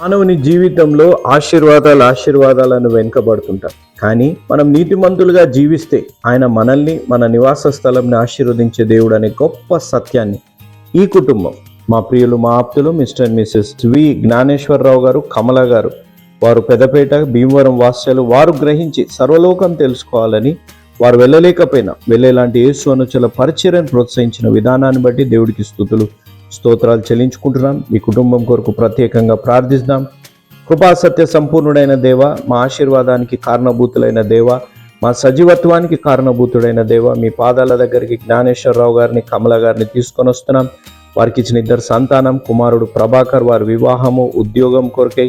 మానవుని జీవితంలో ఆశీర్వాదాలు ఆశీర్వాదాలను వెనుకబడుతుంటాం కానీ మనం నీతిమంతులుగా జీవిస్తే ఆయన మనల్ని మన నివాస స్థలంని ఆశీర్వదించే దేవుడు అనే గొప్ప సత్యాన్ని ఈ కుటుంబం మా ప్రియులు మా ఆప్తులు mister and missus V Gnaneswararao గారు కమల గారు వారు పెదపేట భీమవరం వాస్యాలు వారు గ్రహించి సర్వలోకం తెలుసుకోవాలని వారు వెళ్ళలేకపోయినా వెళ్ళేలాంటి యేసు అనుచల పరిచర్యను ప్రోత్సహించిన విధానాన్ని బట్టి దేవుడికి స్థుతులు స్తోత్రాలు చెల్లించుకుంటున్నాం. ఈ కుటుంబం కొరకు ప్రత్యేకంగా ప్రార్థిస్తున్నాం. కృపా సత్య సంపూర్ణుడైన దేవ మా ఆశీర్వాదానికి కారణభూతులైన దేవ మా సజీవత్వానికి కారణభూతుడైన దేవ మీ పాదాల దగ్గరికి జ్ఞానేశ్వరరావు గారిని కమల గారిని తీసుకొని వస్తున్నాం. వారికి ఇచ్చిన ఇద్దరు సంతానం కుమారుడు ప్రభాకర్ వారి వివాహము ఉద్యోగం కొరకై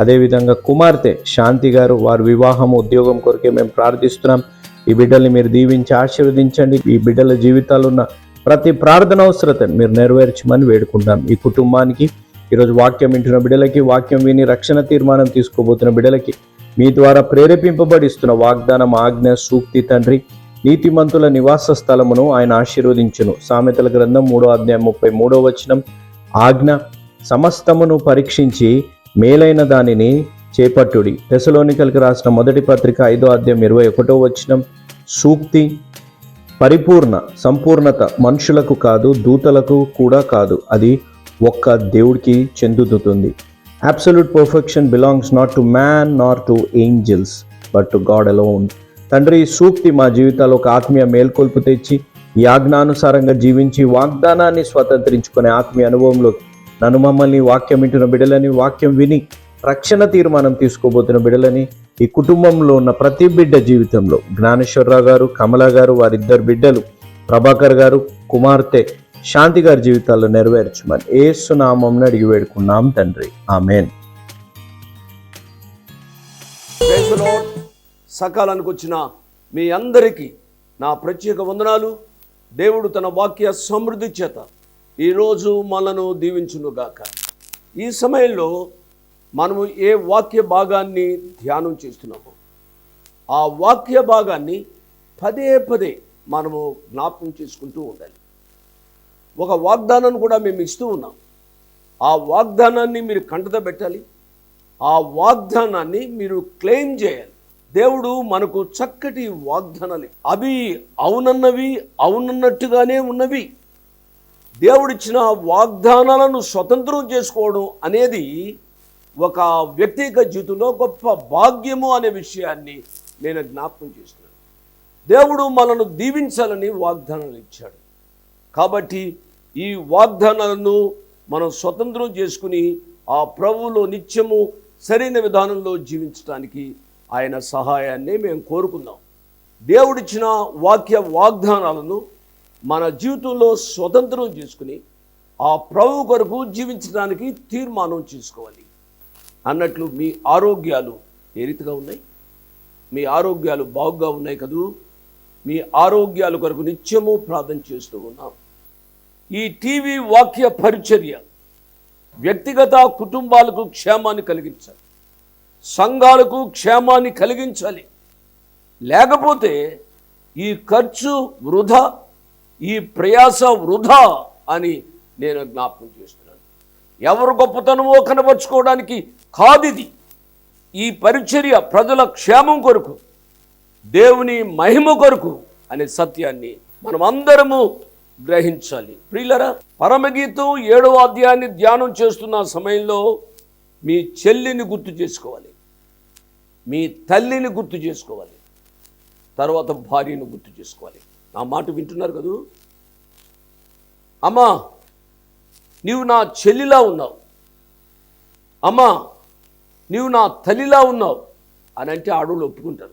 అదేవిధంగా కుమార్తె శాంతి గారు వారి వివాహము ఉద్యోగం కొరకే మేము ప్రార్థిస్తున్నాం. ఈ బిడ్డల్ని మీరు దీవించి ఆశీర్వదించండి. ఈ బిడ్డల జీవితాలున్న ప్రతి ప్రార్థన అవసరత మీరు నెరవేర్చమని వేడుకుంటాం. ఈ కుటుంబానికి ఈరోజు వాక్యం వింటున్న బిడ్డలకి వాక్యం విని రక్షణ తీర్మానం తీసుకోబోతున్న బిడ్డలకి మీ ద్వారా ప్రేరేపింపబడిస్తున్న వాగ్దానం ఆజ్ఞ సూక్తి తండ్రి నీతిమంతుల నివాస స్థలమును ఆయన ఆశీర్వదించును. సామెతల గ్రంథం మూడో అధ్యాయం ముప్పై మూడో వచనం. ఆజ్ఞ సమస్తమును పరీక్షించి మేలైన దానిని చేపట్టుడి. తెసలోనికలకు రాసిన మొదటి పత్రిక ఐదో అధ్యాయం ఇరవై ఒకటో వచనం. సూక్తి పరిపూర్ణ సంపూర్ణత మనుషులకు కాదు దూతలకు కూడా కాదు. అది ఒక్క దేవుడికి చెందుతుంది. Absolute perfection belongs not to man not to angels but to God alone తండ్రి సూక్తి మా జీవితాల్లో ఒక ఆత్మీయ మేల్కొల్పు తెచ్చి ఈ ఆజ్ఞానుసారంగా జీవించి వాగ్దానాన్ని స్వతంత్రించుకునే ఆత్మీయ అనుభవంలోకి నన్ను మమ్మల్ని వాక్యం వింటున్న బిడ్డలని వాక్యం విని రక్షణ తీర్మానం తీసుకోబోతున్న బిడ్డలని ఈ కుటుంబంలో ఉన్న ప్రతి బిడ్డ జీవితంలో జ్ఞానేశ్వరరావు గారు కమల గారు వారిద్దరు బిడ్డలు ప్రభాకర్ గారు కుమార్తె శాంతి గారి జీవితాల్లో నెరవేర్చమని ఏసునామం అడిగి వేడుకున్నాం తండ్రి. ఆమెన్. సకాలానికి వచ్చిన మీ అందరికీ నా ప్రత్యేక వందనాలు. దేవుడు తన వాక్య సమృద్ధి చేత ఈరోజు మనను దీవించునుగాక. ఈ సమయంలో మనము ఏ వాక్య భాగాన్ని ధ్యానం చేస్తున్నామో ఆ వాక్య భాగాన్ని పదే పదే మనము జ్ఞాపకం చేసుకుంటూ ఉండాలి. ఒక వాగ్దానాన్ని కూడా మేము ఇస్తూ ఉన్నాం. ఆ వాగ్దానాన్ని మీరు కంటత పెట్టాలి. ఆ వాగ్దానాన్ని మీరు క్లెయిమ్ చేయాలి. దేవుడు మనకు చక్కటి వాగ్దానాలు అవి అవునన్నవి అవునన్నట్టుగానే ఉన్నవి. దేవుడిచ్చిన వాగ్దానాలను స్వతంత్రం చేసుకోవడం అనేది ఒక వ్యక్తిగత జీవితంలో గొప్ప భాగ్యము అనే విషయాన్ని నేను జ్ఞాపకం చేస్తున్నాను. దేవుడు మనను దీవించాలని వాగ్దానాలు ఇచ్చాడు. కాబట్టి ఈ వాగ్దానాలను మనం స్వతంత్రం చేసుకుని ఆ ప్రభువులో నిత్యము సరైన విధానంలో జీవించడానికి ఆయన సహాయాన్ని మేము కోరుకుందాం. దేవుడిచ్చిన వాక్య వాగ్దానాలను మన జీవితంలో స్వతంత్రం చేసుకుని ఆ ప్రభు కొరకు జీవించడానికి తీర్మానం చేసుకోవాలి. అన్నట్లు మీ ఆరోగ్యాలు ఏ రీతిగా ఉన్నాయి? మీ ఆరోగ్యాలు బాగుగా ఉన్నాయి కదూ? మీ ఆరోగ్యాల కొరకు నిత్యము ప్రార్థన చేస్తూ ఉన్నాం. ఈ టీవీ వాక్య పరిచర్య వ్యక్తిగత కుటుంబాలకు క్షేమాన్ని కలిగించాలి. సంఘాలకు క్షేమాన్ని కలిగించాలి. లేకపోతే ఈ ఖర్చు వృధా ఈ ప్రయాస వృధా అని నేను జ్ఞాపకం చేస్తాను ఎవరు గొప్పతనమో కనపరుచుకోవడానికి కాదిది. ఈ పరిచర్య ప్రజల క్షేమం కొరకు దేవుని మహిమ కొరకు అనే సత్యాన్ని మనం అందరము గ్రహించాలి. ప్రియులరా పరమగీతం ఏడవ అధ్యాయాన్ని ధ్యానం చేస్తున్న సమయంలో మీ చెల్లిని గుర్తు చేసుకోవాలి. మీ తల్లిని గుర్తు చేసుకోవాలి. తర్వాత భార్యను గుర్తు చేసుకోవాలి. నా మాట వింటున్నారు కదూ? అమ్మా నీవు నా చెల్లిలా ఉన్నావు. అమ్మా నీవు నా తల్లిలా ఉన్నావు అని అంటే ఆడవాళ్ళు ఒప్పుకుంటారు.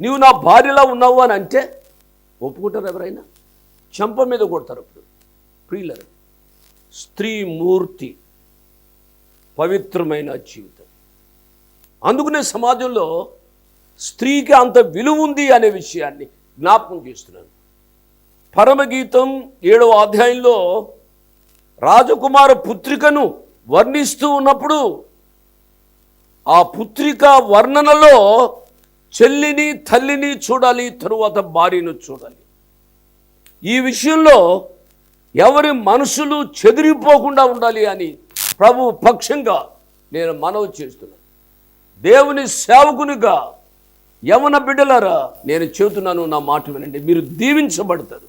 నీవు నా భార్యలా ఉన్నావు అని అంటే ఒప్పుకుంటారు ఎవరైనా. చెంప మీద కొడతారు అప్పుడు ప్రియులరు. స్త్రీ మూర్తి పవిత్రమైన జీవితం. అందుకనే సమాజంలో స్త్రీకి అంత విలువ ఉంది అనే విషయాన్ని జ్ఞాపకం చేస్తున్నాను. పరమగీతం ఏడవ అధ్యాయంలో రాజకుమార పుత్రికను వర్ణిస్తూ ఉన్నప్పుడు ఆ పుత్రిక వర్ణనలో చెల్లిని తల్లిని చూడాలి తరువాత భార్యను చూడాలి. ఈ విషయంలో ఎవరి మనసులు చెదిరిపోకుండా ఉండాలి అని ప్రభు పక్షంగా నేను మనవి చేస్తున్నాను. దేవుని సేవకునిగా యవన బిడ్డలారా నేను చెబుతున్నాను నా మాట వినండి. మీరు దీవించబడతారు.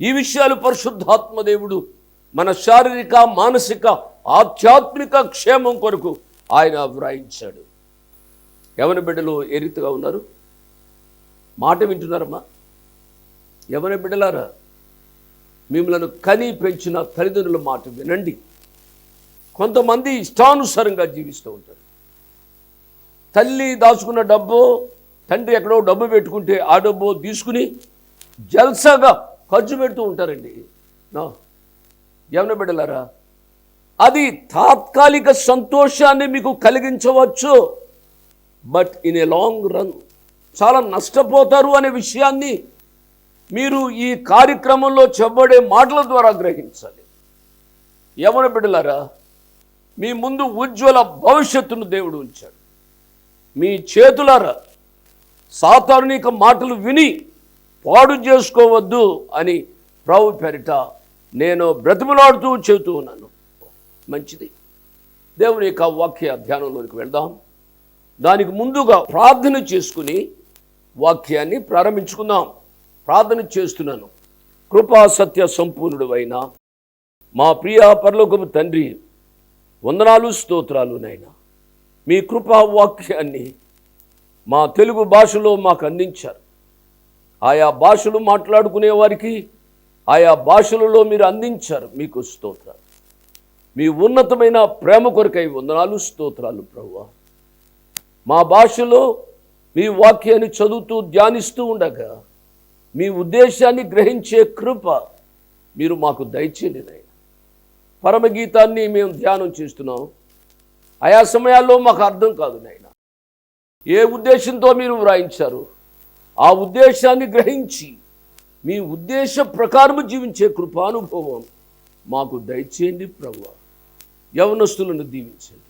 ఈ విషయాలు పరిశుద్ధాత్మ దేవుడు మన శారీరక మానసిక ఆధ్యాత్మిక క్షేమం కొరకు ఆయన వ్రాయించాడు. యవన బిడ్డలు ఏ రీతిగా ఉన్నారు? మాట వింటున్నారమ్మా? యవన బిడ్డలారా? మిమ్మలను కని పెంచిన తల్లిదండ్రుల మాట వినండి. కొంతమంది ఇష్టానుసారంగా జీవిస్తూ ఉంటారు. తల్లి దాచుకున్న డబ్బు తండ్రి ఎక్కడో డబ్బు పెట్టుకుంటే ఆ డబ్బు తీసుకుని జల్సాగా ఖర్చు పెడుతూ ఉంటారండి. నా ఏమన్నా బిడ్డలారా? అది తాత్కాలిక సంతోషాన్ని మీకు కలిగించవచ్చు. But in a long run చాలా నష్టపోతారు అనే విషయాన్ని మీరు ఈ కార్యక్రమంలో చెప్పబడే మాటల ద్వారా గ్రహించాలి. యవన బిడ్డలారా? మీ ముందు ఉజ్వల భవిష్యత్తును దేవుడు ఉంచాడు. మీ చేతులారా సాధారణిక మాటలు విని పాడు చేసుకోవద్దు అని ప్రభు పెరిట నేను బ్రతిమలాడుతూ చెబుతూ ఉన్నాను. మంచిది. దేవుని యొక్క వాక్య ధ్యానంలోనికి వెళ్దాం. దానికి ముందుగా ప్రార్థన చేసుకుని వాక్యాన్ని ప్రారంభించుకుందాం. ప్రార్థన చేస్తున్నాను. కృపా సత్య సంపూర్ణుడు అయిన మా ప్రియ పరలోకపు తండ్రి వందనాలు స్తోత్రాలు నైనా మీ కృపా వాక్యాన్ని మా తెలుగు భాషలో మాకు అందించారు. ఆయా భాషలు మాట్లాడుకునే వారికి ఆయా భాషలలో మీరు అందించారు మీకు స్తోత్రాలు. మీ ఉన్నతమైన ప్రేమ కొరకై వందనాలు స్తోత్రాలు ప్రభు మా భాషలో మీ వాక్యాన్ని చదువుతూ ధ్యానిస్తూ ఉండగా మీ ఉద్దేశాన్ని గ్రహించే కృప మీరు మాకు దయచేయండి నాయన పరమగీతాన్ని మేము ధ్యానం చేస్తున్నాం. ఆయా సమయాల్లో మాకు అర్థం కాదు నాయన. ఏ ఉద్దేశంతో మీరు వ్రాయించారు? ఆ ఉద్దేశాన్ని గ్రహించి మీ ఉద్దేశ ప్రకారము జీవించే కృపానుభవం మాకు దయచేయండి ప్రభు. యవనస్తులను దీవించండి.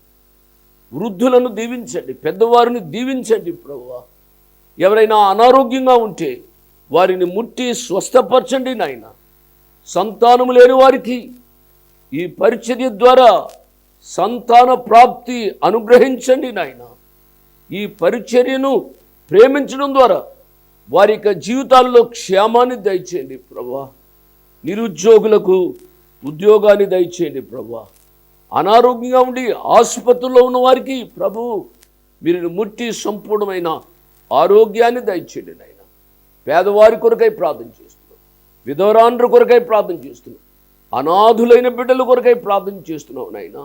వృద్ధులను దీవించండి. పెద్దవారిని దీవించండి ప్రభు. ఎవరైనా అనారోగ్యంగా ఉంటే వారిని ముట్టి స్వస్థపరచండి నాయన. సంతానము లేని వారికి ఈ పరిచర్య ద్వారా సంతాన ప్రాప్తి అనుగ్రహించండి నాయన. ఈ పరిచర్యను ప్రేమించడం ద్వారా వారి యొక్క జీవితాల్లో క్షేమాన్ని దయచేయండి ప్రభా. నిరుద్యోగులకు ఉద్యోగాన్ని దయచేయండి ప్రభా. అనారోగ్యంగా ఉండి ఆసుపత్రిలో ఉన్న వారికి ప్రభు మీరు ముట్టి సంపూర్ణమైన ఆరోగ్యాన్ని దయచేయండి నాయన. పేదవారి కొరకై ప్రార్థన చేస్తున్నాం. విధవరాండ్ర కొరకై ప్రార్థన చేస్తున్నాం. అనాథులైన బిడ్డల కొరకై ప్రార్థన చేస్తున్నాం నాయన.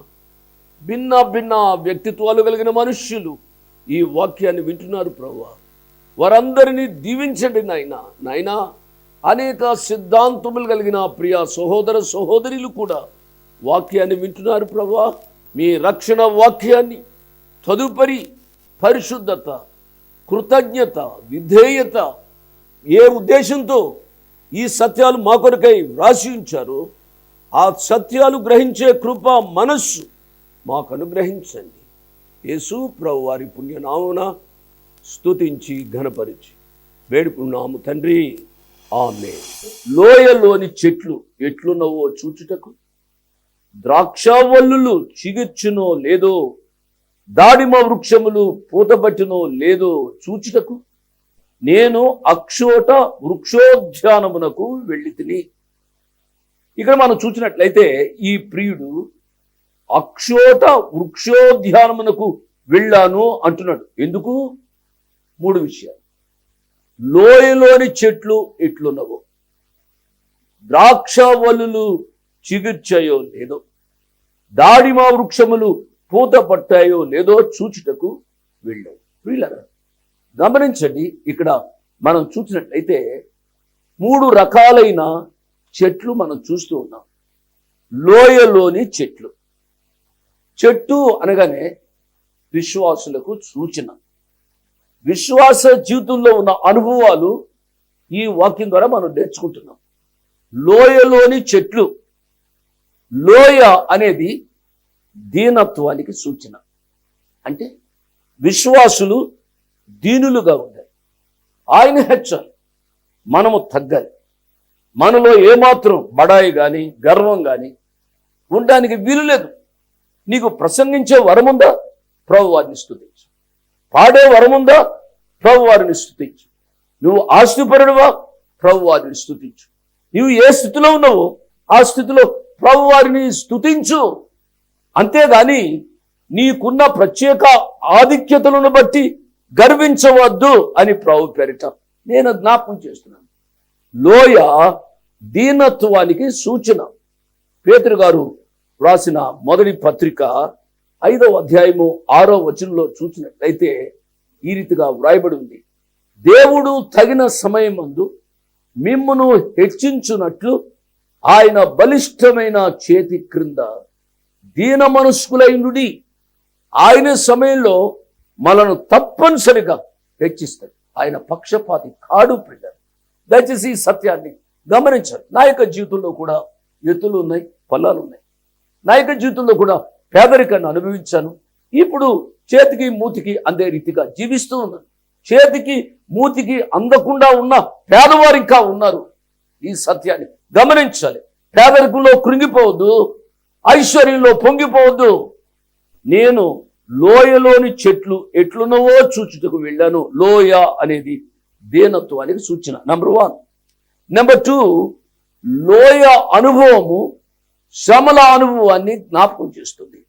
భిన్న భిన్న వ్యక్తిత్వాలు కలిగిన మనుష్యులు ఈ వాక్యాన్ని వింటున్నారు ప్రభా. వారందరినీ దీవించండి నాయన. నాయన అనేక సిద్ధాంతములు కలిగిన ప్రియ సహోదర సహోదరులు కూడా వాక్యాన్ని వింటున్నారు ప్రభా. మీ రక్షణ వాక్యాన్ని తదుపరి పరిశుద్ధత కృతజ్ఞత విధేయత ఏ ఉద్దేశంతో ఈ సత్యాలు మా కొరకై వ్రాసి ఉంచారో ఆ సత్యాలు గ్రహించే కృప మనస్సు మాకు అనుగ్రహించండి. యేసు ప్రభు వారి పుణ్యనామున స్తుతించి ఘనపరిచి. వేడుకున్నాము తండ్రి. ఆమె లోయలోని చెట్లు ఎట్లున్నవో చూచుటకు? ద్రాక్షావల్లులు చిగిర్చునో లేదో? దాడిమ వృక్షములు పూతబట్టినో లేదో చూచుటకు? నేను అక్షోట వృక్షోద్యానమునకు వెళ్ళి తిని. ఇక్కడ మనం చూసినట్లయితే ఈ ప్రియుడు అక్షోట వృక్షోద్యానమునకు వెళ్ళాను అంటున్నాడు. ఎందుకు? మూడు విషయాలు. లోయలోని చెట్లు ఎట్లున్నవో ద్రాక్షవల్లులు చిగిర్చాయో లేదో దాడిమ వృక్షములు పూత పట్టాయో లేదో చూచుటకు వెళ్ళాడు వీళ్ళరా గమనించండి ఇక్కడ మనం చూసినట్లయితే మూడు రకాలైన చెట్లు మనం చూస్తూ ఉన్నాం. లోయలోని చెట్లు. చెట్టు అనగానే విశ్వాసులకు సూచన. విశ్వాస జీవితంలో ఉన్న అనుభవాలు ఈ వాక్యం ద్వారా మనం నేర్చుకుంటున్నాం. లోయలోని చెట్లు లోయ అనేది దీనత్వానికి సూచన. అంటే విశ్వాసులు దీనులుగా ఉండాలి. ఆయన హెచ్చాలి మనము తగ్గాలి. మనలో ఏమాత్రం బడాయి కానీ గర్వం కానీ ఉండడానికి వీలు లేదు. నీకు ప్రసంగించే వరముందా? ప్రభు వాదిస్తుంది పాడే వరముందా? ప్రభు వారిని స్థుతించు. నువ్వు ఆస్తిపరుడువా ప్రభు వారిని స్థుతించు. నువ్వు ఏ స్థితిలో ఉన్నావో ఆ స్థితిలో ప్రభు వారిని స్థుతించు. అంతేగాని నీకున్న ప్రత్యేక ఆధిక్యతలను బట్టి గర్వించవద్దు అని ప్రభు పేరిట నేను జ్ఞాపకం చేస్తున్నాను. లోయ దీనత్వానికి సూచన. పేతురు గారు రాసిన మొదటి పత్రిక ఐదవ అధ్యాయము ఆరో వచనంలో చూసినట్లయితే ఈ రీతిగా వ్రాయబడి ఉంది. దేవుడు తగిన సమయమందు మిమ్మను హెచ్చించునట్లు ఆయన బలిష్టమైన చేతి క్రింద దీన మనస్కులైనుడి ఆయన సమయంలో మనను తప్పనిసరిగా హెచ్చిస్తాడు. ఆయన పక్షపాతి కాడు పిల్లలు దయచేసి ఈ సత్యాన్ని గమనించాలి నా యొక్క జీవితంలో కూడా ఎత్తులు ఉన్నాయి పల్లాలు ఉన్నాయి. నా యొక్క జీవితంలో కూడా పేదరికాన్ని అనుభవించాను. ఇప్పుడు చేతికి మూతికి అందే రీతిగా జీవిస్తూ ఉన్నాను చేతికి మూతికి అందకుండా ఉన్న పేదవారు ఇంకా ఉన్నారు. ఈ సత్యాన్ని గమనించాలి. పేదరికంలో కృంగిపోవద్దు. ఐశ్వర్యంలో పొంగిపోవద్దు. నేను లోయలోని చెట్లు ఎట్లున్నవో చూచుటకు వెళ్ళాను. లోయ అనేది దేనత్వానికి సూచన. నెంబర్ వన్ నెంబర్ టూ లోయ అనుభవము శ్రమల అనుభవాన్ని జ్ఞాపకం చేస్తుంది.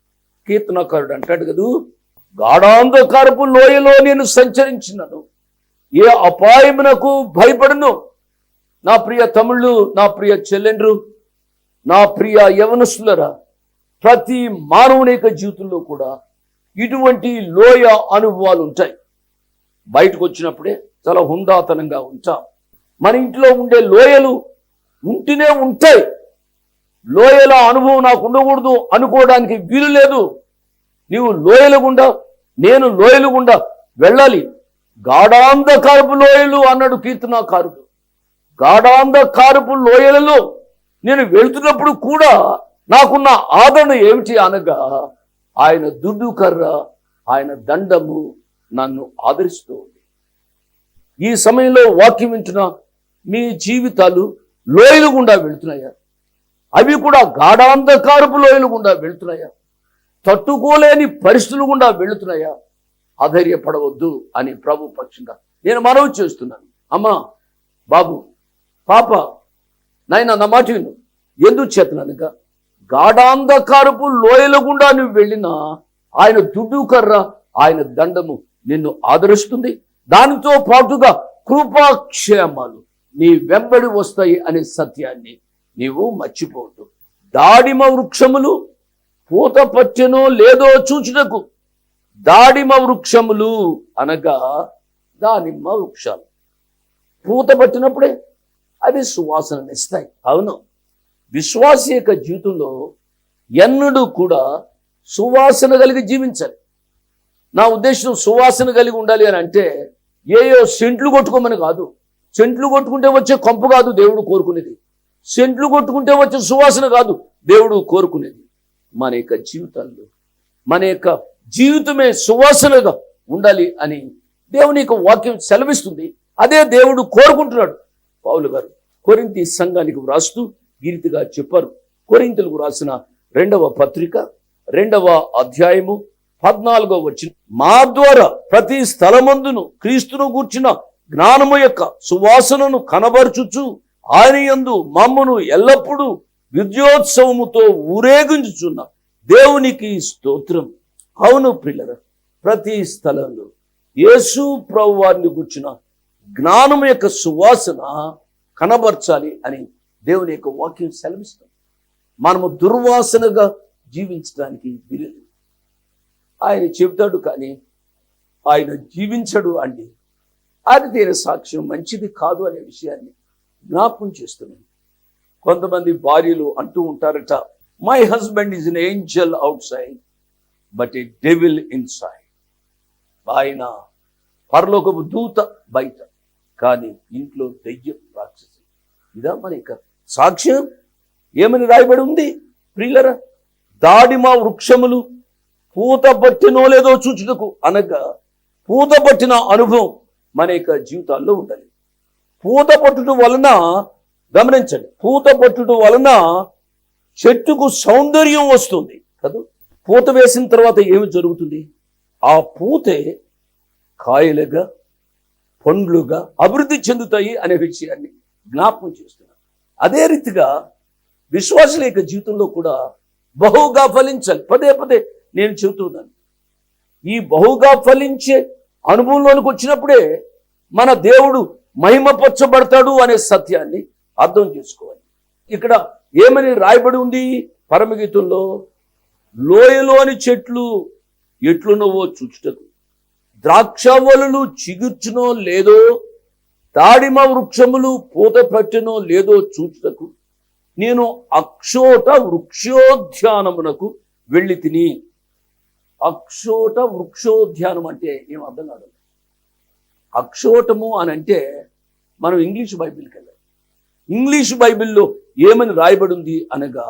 కీర్తనకారుడు అంటాడు కదూ గాఢాంధకారపు లోయలో నేను సంచరించినను. ఏ అపాయమునకు భయపడను? నా ప్రియ తమిళ్ళు నా ప్రియ చెల్లెండ్రు నా ప్రియ యవనస్తులరా ప్రతి మానవుని యొక్క జీవితంలో కూడా ఇటువంటి లోయ అనుభవాలు ఉంటాయి బయటకు వచ్చినప్పుడే చాలా హుందాతనంగా ఉంటాం. మన ఇంట్లో ఉండే లోయలు ఉంటూనే ఉంటాయి. లోయల అనుభవం నాకు ఉండకూడదు అనుకోవడానికి వీలు లేదు. నీవు లోయల గుండా నేను లోయలు గుండా వెళ్ళాలి. గాఢాంధకారపు లోయలు అన్నాడు కీర్తనాకారుడు. గాఢాంధకారపు లోయలలో నేను వెళ్తున్నప్పుడు కూడా నాకున్న ఆదరణ ఏమిటి అనగా ఆయన దుడ్డు కర్ర ఆయన దండము నన్ను ఆదరిస్తూ ఉంది ఈ సమయంలో వాక్యం వింటున్న మీ జీవితాలు లోయలు గుండా వెళుతున్నాయా? అవి కూడా గాఢాంధకారపు లోయలు గుండా వెళుతున్నాయా? తట్టుకోలేని పరిస్థితులు గుండా వెళుతున్నాయా? అధైర్యపడవద్దు అని ప్రభు పక్షంగా నేను మనవి చేస్తున్నాను. అమ్మా బాబు పాప నాయన నా మాట విను. ఎందుకు చేతననుక గాఢాంధకారపు లోయల గుండా నువ్వు వెళ్ళినా ఆయన దుడ్డు కర్ర ఆయన దండము నిన్ను ఆదరిస్తుంది. దానితో పాటుగా కృపాక్షేమాలు నీ వెంబడి వస్తాయి అనే సత్యాన్ని నీవు మర్చిపోవద్దు దాడిమ వృక్షములు పూత పచ్చనో లేదో చూచుటకు. దాడిమ వృక్షములు అనగా దానిమ్మ వృక్షాలు. పూత పట్టినప్పుడే అవి సువాసననిస్తాయి అవును. విశ్వాస యొక్క జీవితంలో ఎన్నడూ కూడా సువాసన కలిగి జీవించాలి. నా ఉద్దేశం సువాసన కలిగి ఉండాలి అని అంటే ఏయో సెంట్లు కొట్టుకోమని కాదు. సెంట్లు కొట్టుకుంటే వచ్చే కొంప కాదు దేవుడు కోరుకునేది. సెంట్లు కొట్టుకుంటే వచ్చే సువాసన కాదు. దేవుడు కోరుకునేది మన యొక్క జీవితాల్లో మన యొక్క జీవితమే సువాసనగా ఉండాలి అని దేవుని యొక్క వాక్యం సెలవిస్తుంది. అదే దేవుడు కోరుకుంటున్నాడు. పావులు గారు కొరింతి సంఘానికి వ్రాస్తూ గీరితిగా చెప్పారు. కొరింతలకు రాసిన రెండవ పత్రిక రెండవ అధ్యాయము పద్నాలుగో వచ్చిన మా ద్వారా ప్రతి స్థలమందును క్రీస్తును గూర్చిన జ్ఞానము యొక్క సువాసనను కనబరుచుచు ఆయన యందు మమ్మను ఎల్లప్పుడూ విద్యోత్సవముతో ఊరేగించుచున్న. దేవునికి స్తోత్రం. అవును పిల్లల ప్రతి స్థలంలో యేసు ప్రభు వారిని కూర్చున్న జ్ఞానం యొక్క సువాసన కనబరచాలి అని దేవుని యొక్క వాక్యం సెలవిస్తాం మనము దుర్వాసనగా జీవించడానికి వీలు ఆయన చెబుతాడు కానీ ఆయన జీవించడు అండి. అది దేని సాక్ష్యం మంచిది కాదు అనే విషయాన్ని జ్ఞాపకం చేస్తున్నాను. కొంతమంది భార్యలు అంటూ ఉంటారట my husband is an angel outside but a devil inside ఆయన పరలోకపు దూత బయట కానీ ఇంట్లో దెయ్యం రాక్షసి. ఇదా మన ఇక సాక్ష్యం? ఏమని రాయబడి ఉంది? ప్రియులరా దాడిమ వృక్షములు పూత పట్టినో లేదో చూచుటకు అనగా పూత పట్టిన అనుభవం మన యొక్క జీవితాల్లో ఉండాలి. పూత పట్టుట వలన గమనించండి పూత పట్టుట వలన చెట్టుకు సౌందర్యం వస్తుంది కదా. పూత వేసిన తర్వాత ఏమి జరుగుతుంది? ఆ పూతే కాయలుగా పండ్లుగా అభివృద్ధి చెందుతాయి అనే విషయాన్ని జ్ఞాపకం చేస్తున్నారు. అదే రీతిగా విశ్వాసుల యొక్క జీవితంలో కూడా బహుగా ఫలించాలి. పదే పదే నేను చెబుతున్నాను ఈ బహుగా ఫలించే అనుభవంలోనికి వచ్చినప్పుడే మన దేవుడు మహిమపరచబడతాడు అనే సత్యాన్ని అర్థం చేసుకోవాలి. ఇక్కడ ఏమని రాయబడి ఉంది? పరమగీతంలో లోయలోని చెట్లు ఎట్లున్నవో చూచుటకు. ద్రాక్షవలులు చిగుర్చునో లేదో దాడిమ వృక్షములు పూత పట్టినో లేదో చూచుటకు. నేను అక్షోట వృక్షోద్యానమునకు వెళ్ళి తిని అక్షోట వృక్షోద్యానం అంటే ఏం అర్థం కాదు. అక్షోటము అని అంటే మనం ఇంగ్లీష్ బైబిల్కి వెళ్ళాలి ఇంగ్లీష్ బైబిల్లో ఏమని రాయబడి ఉంది అనగా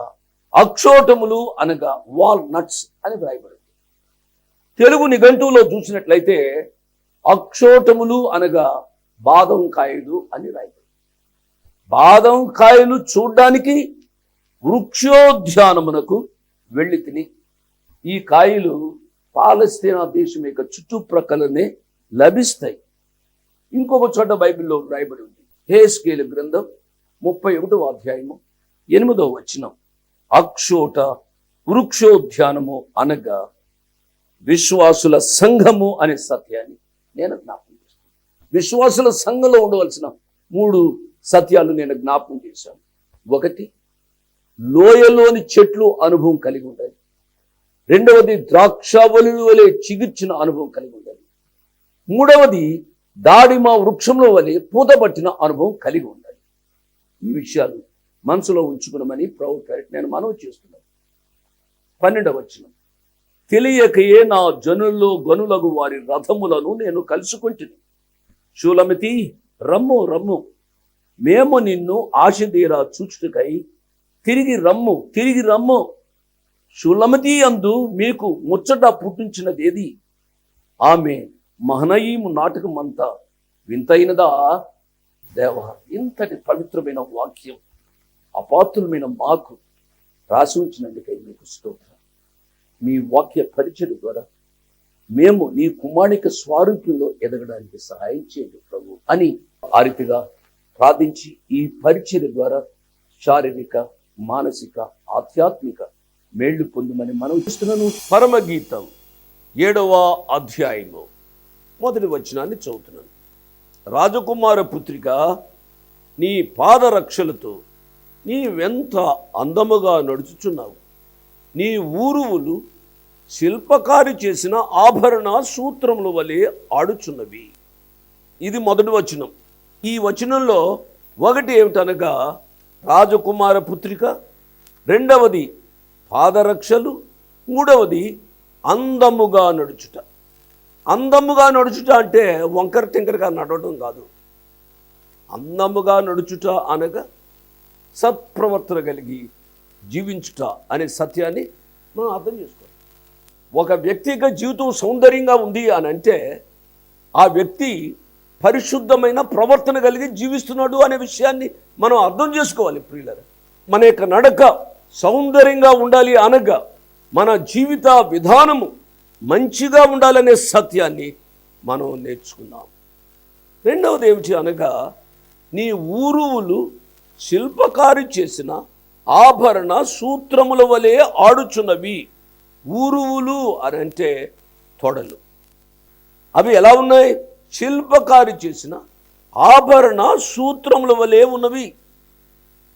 అక్షోటములు అనగా వాల్ నట్స్ అని రాయబడింది. తెలుగు నిఘంటువులో చూసినట్లయితే అక్షోటములు అనగా బాదం కాయలు అని రాయబడింది. బాదం కాయలు చూడ్డానికి వృక్షోద్యానమునకు వెళ్ళి తిని ఈ కాయలు పాలస్తీనా దేశం యొక్క చుట్టుప్రక్కలనే లభిస్తాయి. ఇంకొక చోట బైబిల్లో రాయబడి ఉంది. హేస్కేలు గ్రంథం ముప్పై ఒకటో అధ్యాయము ఎనిమిదో వచనం. అక్షోట వృక్షోద్యానము అనగా విశ్వాసుల సంఘము అనే సత్యాన్ని నేను జ్ఞాపకం చేస్తాను. విశ్వాసుల సంఘంలో ఉండవలసిన మూడు సత్యాలు నేను జ్ఞాపకం చేశాను. ఒకటి లోయలోని చెట్లు అనుభవం కలిగి ఉండాలి. రెండవది ద్రాక్షవలుల వలె చిగుర్చిన అనుభవం కలిగి ఉండాలి. మూడవది దాడిమ వృక్షంలో వలె పూతపట్టిన అనుభవం కలిగి ఉండాలి. ఈ విషయాలు మనసులో ఉంచుకున్నామని ప్రభు పేరిట నేను మనవి చేస్తున్నాను. పన్నెండవ వచ్చిన తెలియకయే నా జనుల్లో గనులగు వారి రథములను నేను కలుసుకుంటుని. శూలమితి రమ్ము రమ్ము. మేము నిన్ను ఆశదీరా చూచుటకై తిరిగి రమ్ము తిరిగి రమ్ము. శూలమతి అందు మీకు ముచ్చట పుట్టించినది ఏది ఆమె మహనయీము నాటకం అంతా వింతైనదా? దేవ ఇంతటి పవిత్రమైన వాక్యం అపాత్రులమైన మాకు రాసి ఉంచినందుకై మీకు స్తోత్రం. మీ వాక్య పరిచయం ద్వారా మేము నీ కుమారిక స్వారూప్యంలో ఎదగడానికి సహాయం చేయండి ప్రభు అని ఆ రీతిగా ప్రార్థించి ఈ పరిచయం ద్వారా శారీరక మానసిక ఆధ్యాత్మిక మేళ్ళు పొందమని మనం చూస్తున్నాను. పరమగీతం ఏడవ అధ్యాయము. మొదటి వచనాన్ని చదువుతున్నాను. రాజకుమార పుత్రిక నీ పాదరక్షలతో నీ వెంత అందముగా నడుచుచున్నావు? నీ ఊరువులు శిల్పకారి చేసిన ఆభరణ సూత్రముల వలె ఆడుచున్నవి. ఇది మొదటి వచనం. ఈ వచనంలో ఒకటి ఏమిటనగా రాజకుమార పుత్రిక రెండవది పాదరక్షలు మూడవది అందముగా నడుచుట. అందముగా నడుచుట అంటే వంకర టింకరగా నడవడం కాదు. అందముగా నడుచుట అనగా సత్ప్రవర్తన కలిగి జీవించుట అనే సత్యాన్ని మనం అర్థం చేసుకోవాలి. ఒక వ్యక్తిగత జీవితం సౌందర్యంగా ఉంది అని అంటే ఆ వ్యక్తి పరిశుద్ధమైన ప్రవర్తన కలిగి జీవిస్తున్నాడు అనే విషయాన్ని మనం అర్థం చేసుకోవాలి ప్రియులరా. మన యొక్క నడక సౌందర్యంగా ఉండాలి అనగా మన జీవిత విధానము మంచిగా ఉండాలనే సత్యాన్ని మనం నేర్చుకున్నాం. రెండవది ఏమిటి అనగా నీ ఊరువులు శిల్పకారి చేసిన ఆభరణ సూత్రముల వలె ఆడుచున్నవి. ఊరువులు అని అంటే తొడలు. అవి ఎలా ఉన్నాయి? శిల్పకారి చేసిన ఆభరణ సూత్రముల వలె ఉన్నవి.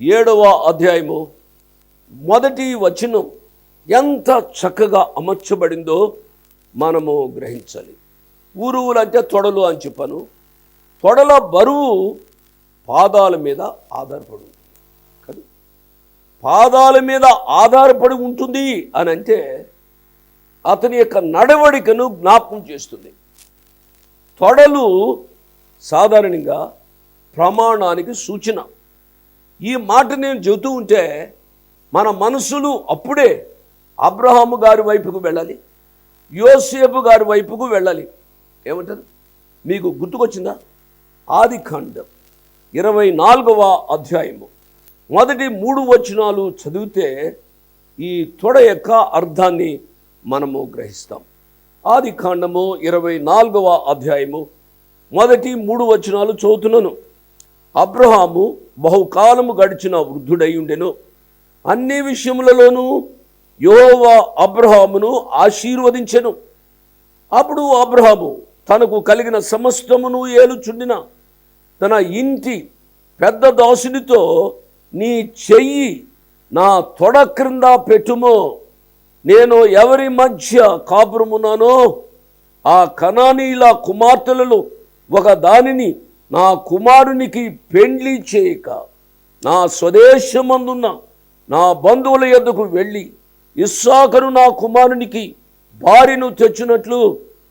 ఏడవ అధ్యాయము మొదటి వచనం ఎంత చక్కగా అమర్చబడిందో మనము గ్రహించాలి. ఊరువులు అంటే తొడలు అని చెప్పాను. తొడల బరువు పాదాల మీద ఆధారపడి ఉంటుంది. కదా? పాదాల మీద ఆధారపడి ఉంటుంది అని అంటే అతని యొక్క నడవడికను జ్ఞాపకం చేస్తుంది. తొడలు సాధారణంగా ప్రమాణానికి సూచన. ఈ మాట నేను చెబుతూ ఉంటే మన మనసులు అప్పుడే అబ్రహాము గారి వైపుకు వెళ్ళాలి. యోసేపు గారి వైపుకు వెళ్ళాలి. ఏమంటారు? మీకు గుర్తుకొచ్చిందా? ఆది ఖండం ఇరవై నాలుగవ అధ్యాయము. మొదటి మూడు వచనాలు చదివితే ఈ తొడ యొక్క అర్థాన్ని మనము గ్రహిస్తాం. ఆది కాండము ఇరవై నాలుగవ అధ్యాయము మొదటి మూడు వచనాలు చదువుతున్నాను. అబ్రహాము బహుకాలము గడిచిన వృద్ధుడై ఉండెను. అన్ని విషయములలోనూ యోవ అబ్రహామును ఆశీర్వదించెను. అప్పుడు అబ్రహాము తనకు కలిగిన సమస్తమును ఏలుచుండిన. తన ఇంటి పెద్ద దాసునితో నీ చెయ్యి నా తొడ క్రింద పెట్టుమో. నేను ఎవరి మధ్య కాపురమున్నానో ఆ కణానీల కుమార్తెలలో ఒక దానిని నా కుమారునికి పెండ్లి చేయక. నా స్వదేశమందున్న నా బంధువుల యొద్దకు వెళ్ళి ఇస్సాకరు నా కుమారునికి భార్యను తెచ్చినట్లు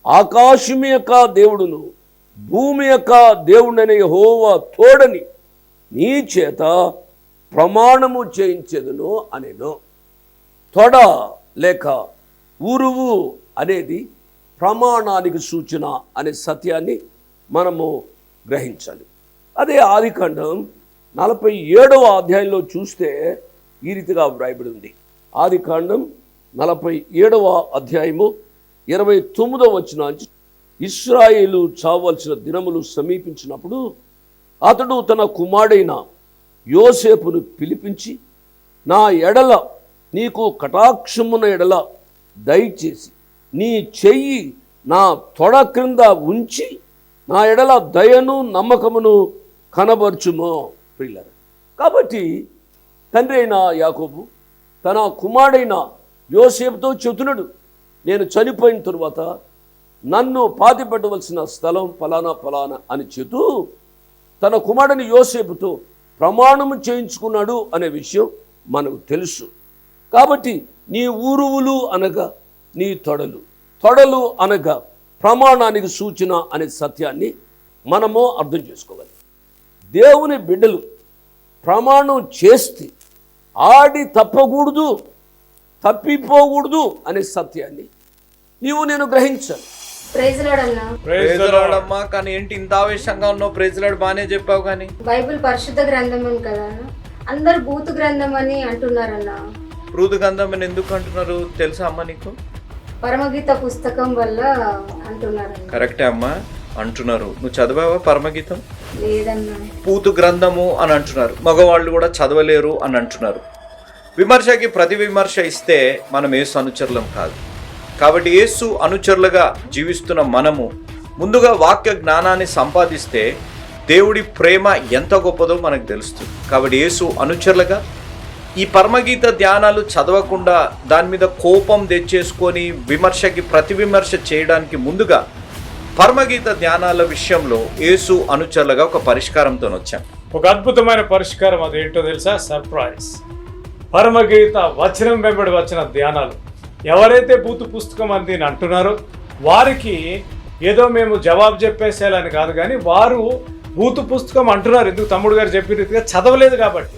ఆకాశం యొక్క దేవుడును భూమి యొక్క దేవుడనే హోవ తోడని నీ చేత ప్రమాణము చేయించెదను అనేను. తొడ లేక ఉరువు అనేది ప్రమాణానికి సూచన అనే సత్యాన్ని మనము గ్రహించాలి. అదే ఆదికాండం నలభై ఏడవ అధ్యాయంలో చూస్తే ఈ రీతిగా వ్రాయబడి ఉంది. ఆదికాండం నలభై ఏడవ అధ్యాయము ఇరవై తొమ్మిదవ వచ్చిన ఇస్రాయేలు చావలసిన దినములు సమీపించినప్పుడు అతడు తన కుమారుడైన యోసేపును పిలిపించి నా ఎడల నీకు కటాక్షమున ఎడల దయచేసి నీ చెయ్యి నా తొడ క్రింద ఉంచి నా ఎడల దయను నమ్మకమును కనబరుచుమో. పిల్లలు కాబట్టి తండ్రి అయిన యాకోబు తన కుమారుడైన యోసేపుతో చెబుతున్నాడు నేను చనిపోయిన తరువాత నన్ను పాతిపెట్టవలసిన స్థలం ఫలానా ఫలానా అని చెబుతూ తన కుమారుడిని యోసేపుతో ప్రమాణము చేయించుకున్నాడు అనే విషయం మనకు తెలుసు. కాబట్టి నీ ఊరువులు అనగా నీ తొడలు. తొడలు అనగా ప్రమాణానికి సూచన అనే సత్యాన్ని మనము అర్థం చేసుకోవాలి. దేవుని బిడ్డలు ప్రమాణం చేస్తే ఆడి తప్పకూడదు తప్పిపోకూడదు అనే సత్యాన్ని నీవు నేను గ్రహించాలి ప్రైజ్ లార్డ్ అన్న. ప్రైజ్ అమ్మా కానీ ఏంటి ఇంత ఆవేశంగా ఉన్నావు? ప్రైజ్ లాడ్ బాగానే చెప్పావు కానీ. బైబిల్ పరిశుద్ధ గ్రంథం అని కదా? అందరు గ్రంథం అని అంటున్నారన్న. అని ఎందుకు అంటున్నారు? తెలుసా అమ్మా నీకు? పరమగీత పుస్తకం వల్ల అంటున్నారన్న. కరెక్టే అమ్మా అంటున్నారు. నువ్వు చదివావా పరమగీతం? పూతు గ్రంథము అని అంటున్నారు. మగవాళ్ళు కూడా చదవలేరు అని అంటున్నారు. విమర్శకి ప్రతి విమర్శ ఇస్తే మనం ఏసు అనుచరులం కాదు. కాబట్టి యేసు అనుచరులుగా జీవిస్తున్న మనము ముందుగా వాక్య జ్ఞానాన్ని సంపాదిస్తే దేవుడి ప్రేమ ఎంత గొప్పదో మనకు తెలుస్తుంది. కాబట్టి యేసు అనుచరులుగా ఈ పరమగీత ధ్యానాలు చదవకుండా దాని మీద కోపం తెచ్చేసుకొని విమర్శకి ప్రతి విమర్శ చేయడానికి ముందుగా పరమగీత ధ్యానాల విషయంలో యేసు అనుచరులుగా ఒక పరిష్కారంతో వచ్చాం. ఒక అద్భుతమైన పరిష్కారం అది ఏంటో తెలుసా? సర్ప్రైజ్ పరమగీత వచనం వెంబడి వచ్చిన ధ్యానాలు. ఎవరైతే బూతు పుస్తకం అని అంటున్నారో వారికి ఏదో మేము జవాబు చెప్పేసేయాలని కాదు కానీ వారు బూతు పుస్తకం అంటున్నారు. ఎందుకు తమ్ముడు గారు చెప్పిన రీతిగా చదవలేదు కాబట్టి.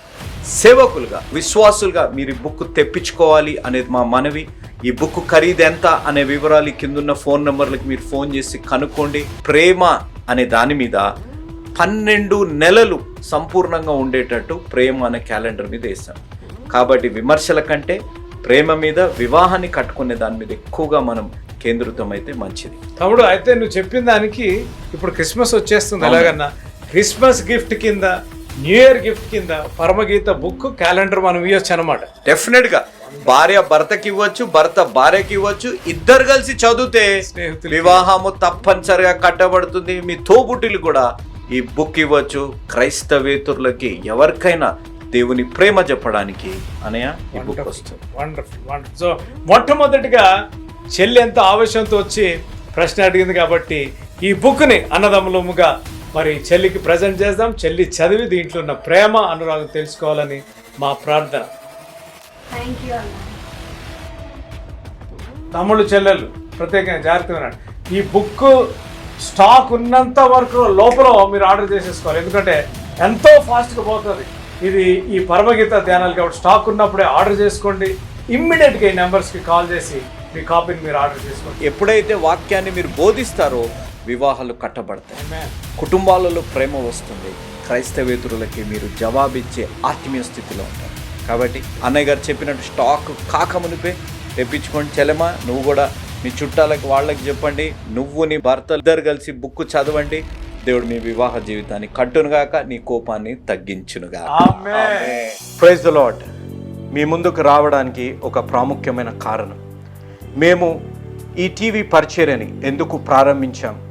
సేవకులుగా విశ్వాసులుగా మీరు ఈ బుక్ తెప్పించుకోవాలి అనేది మా మనవి. ఈ బుక్ ఖరీదు ఎంత అనే వివరాలు కిందున్న ఫోన్ నెంబర్లకు మీరు ఫోన్ చేసి కనుక్కోండి. ప్రేమ అనే దాని మీద పన్నెండు నెలలు సంపూర్ణంగా ఉండేటట్టు ప్రేమ అనే క్యాలెండర్ మీద వేసాం కాబట్టి విమర్శల కంటే ప్రేమ మీద వివాహాన్ని కట్టుకునే దాని మీద ఎక్కువగా మనం కేంద్రితమైతే మంచిది. తమ్ముడు అయితే నువ్వు చెప్పిన దానికి ఇప్పుడు క్రిస్మస్ వచ్చేస్తుంది ఎలాగన్నా? క్రిస్మస్ గిఫ్ట్ కింద న్యూ ఇయర్ గిఫ్ట్ కింద పరమగీత బుక్ క్యాలెండర్ మనం ఇవ్వచ్చు అనమాట. డెఫినెట్గా. భార్య భర్తకి ఇవ్వచ్చు భర్త భార్యకి ఇవ్వచ్చు ఇద్దరు కలిసి చదివితే. వివాహము తప్పనిసరిగా కట్టబడుతుంది. మీ తోబుట్టులు కూడా ఈ బుక్ ఇవ్వచ్చు. క్రైస్తవేతుర్లకి ఎవరికైనా దేవుని ప్రేమ చెప్పడానికి. అనయ ఈ బుక్ వస్తుంది. వండర్ఫుల్ వండర్ఫుల్ సో మొట్టమొదటిగా చెల్లి ఎంత ఆవేశంతో వచ్చి ప్రశ్న అడిగింది కాబట్టి ఈ బుక్ని అన్నదమ్ములముగా మరి చెల్లికి ప్రజెంట్ చేద్దాం. చెల్లి చదివి దీంట్లో ఉన్న ప్రేమ అనురాగం తెలుసుకోవాలని మా ప్రార్థన. తమ్ముళ్ళు చెల్లెళ్ళు ప్రత్యేకంగా జాగ్రత్తగా. ఈ బుక్ స్టాక్ ఉన్నంత వరకు లోపల మీరు ఆర్డర్ చేసేసుకోవాలి. ఎందుకంటే ఎంతో ఫాస్ట్గా పోతుంది. ఇది ఈ పరమగీత ధ్యానాలు కాబట్టి స్టాక్ ఉన్నప్పుడే ఆర్డర్ చేసుకోండి. ఇమ్మీడియట్గా ఈ నెంబర్స్కి కాల్ చేసి మీ కాపీని మీరు ఆర్డర్ చేసుకోండి. ఎప్పుడైతే వాక్యాన్ని మీరు బోధిస్తారో వివాహాలు కట్టబడతాయి. కుటుంబాలలో ప్రేమ వస్తుంది. క్రైస్తవేతురులకి మీరు జవాబిచ్చే ఆత్మీయ స్థితిలో ఉంటారు. కాబట్టి అన్నయ్య గారు చెప్పినట్టు స్టాక్ కాకమునిపే తెప్పించుకోండి చెలమా నువ్వు కూడా మీ చుట్టాలకి వాళ్ళకి చెప్పండి. నువ్వు నీ భర్త ఇద్దరు కలిసి బుక్ చదవండి. దేవుడు మీ వివాహ జీవితాన్ని కట్టునుగాక నీ కోపాన్ని తగ్గించునుగా. ప్రైజ్ ద లాడ్ మీ ముందుకు రావడానికి ఒక ప్రాముఖ్యమైన కారణం. మేము ఈ టీవీ పరిచర్యని ఎందుకు ప్రారంభించాం?